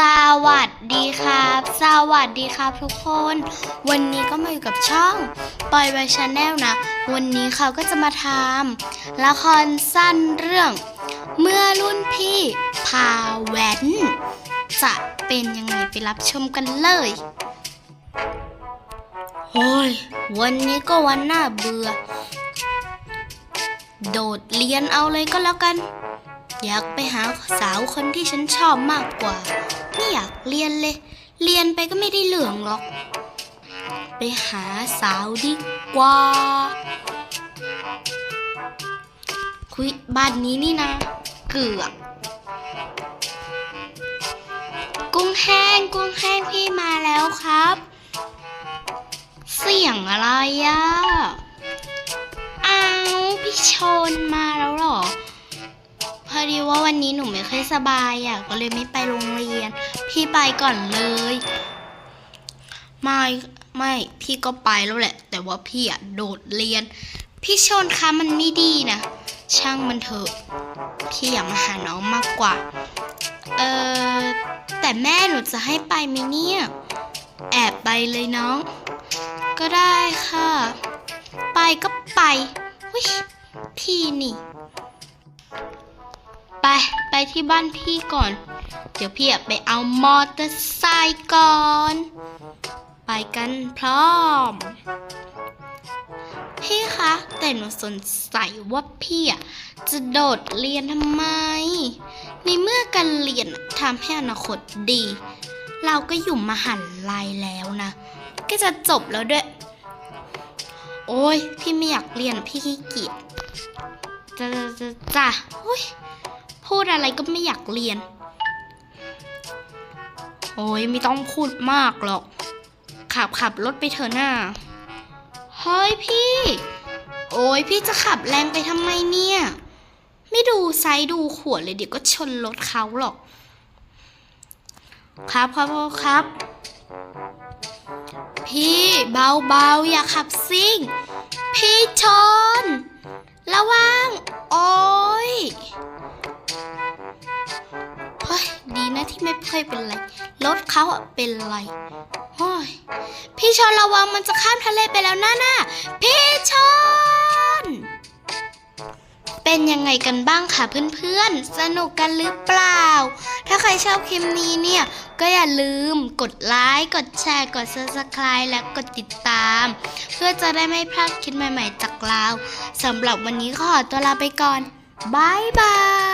สวัสดีครับ สวัสดีครับทุกคน วันนี้ก็มาอยู่กับช่องปอยไวชาแนลนะ วันนี้เขาก็จะมาทำละครสั้นเรื่อง เมื่อรุ่นพี่พาแว้น จะเป็นยังไงไปรับชมกันเลยโอ้ยวันนี้ก็วันน่าเบื่อ โดดเรียนเอาเลยก็แล้วกัน อยากไปหาสาวคนที่ฉันชอบมากกว่า ไม่อยากเรียนเลย เรียนไปก็ไม่ได้เหลืองหรอก ไปหาสาวดีกว่า คุยบ้านนี้นี่นะ เกือบกุ้งแห้งกุ้งแห้งพี่มาแล้วครับ เสียงอะไรอะอ้าวพี่ชนมา ว่าวันนี้หนูไม่ค่อยสบายอะก็เลยไม่ไปโรงเรียน พี่ไปก่อนเลย ไม่ไม่พี่ก็ไปแล้วแหละ แต่ว่าพี่อะโดดเรียน พี่ชนคะมันไม่ดีนะ ช่างมันเถอะ พี่อยากมาหาน้องมากกว่า เออแต่แม่หนูจะให้ไปไหมเนี่ย แอบไปเลยน้อง ก็ได้ค่ะ ไปก็ไปวิพี่นี่ ที่บ้านพี่ก่อน เดี๋ยวพี่ไปเอามอเตอร์ไซค์ก่อน ไปกันพร้อม พี่คะ แต่หนูสงสัยว่าพี่อะจะโดดเรียนทำไม ในเมื่อการเรียนทำให้อนาคตดี เราก็อยู่มหันลัยแล้วนะ ก็จะจบแล้วด้วย โอ้ยพี่ไม่อยากเรียนพี่ขี้เกียจจะจะจะจ้ะโอ้ย พูดอะไรก็ไม่อยากเรียน โอ้ยไม่ต้องพูดมากหรอก ขับขับรถไปเถอะหน้าเฮ้ยพี่ โอ้ยพี่จะขับแรงไปทำไมเนี่ย ไม่ดูไซส์ดูขวดเลยเดี๋ยวก็ชนรถเขาหรอก ครับครับครับ พี่เบาๆอย่าขับซิ่ง พี่ชน ระวัง เคยเป็นไร รถเขาอะเป็นไรโอ้ยพี่ชนระวังมันจะข้ามทะเลไปแล้วนะน่ะพี่ชนเป็นยังไงกันบ้างคะเพื่อนๆ สนุกกันหรือเปล่า ถ้าใครชอบคลิปนี้เนี่ย ก็อย่าลืมกดไลค์ กดแชร์ กด subscribe และกดติดตาม เพื่อจะได้ไม่พลาดคลิปใหม่ๆจากเราสำหรับวันนี้ขอตัวลาไปก่อนบายบาย